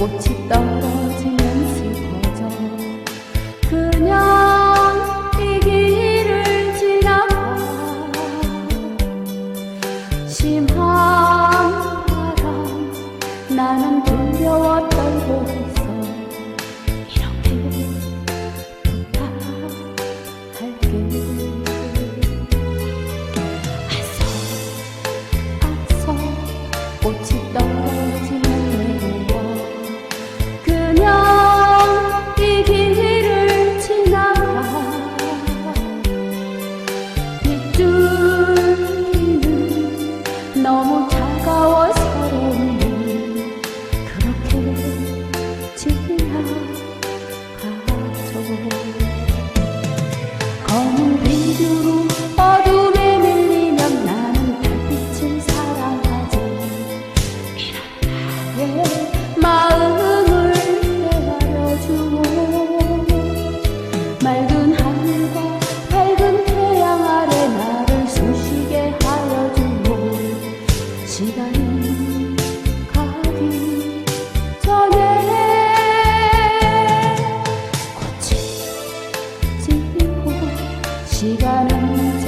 꽃이 떨어지는 슬퍼져 그냥 이 길을 지나가 심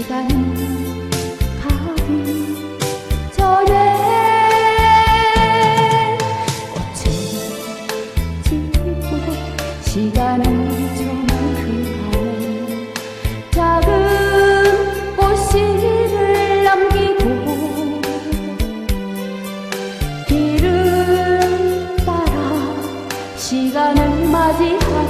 시간은 가기 전에 꽃은 지고 시간은 저만큼 가네 작은 꽃씨를 남기고 길을 따라 시간을 맞이하고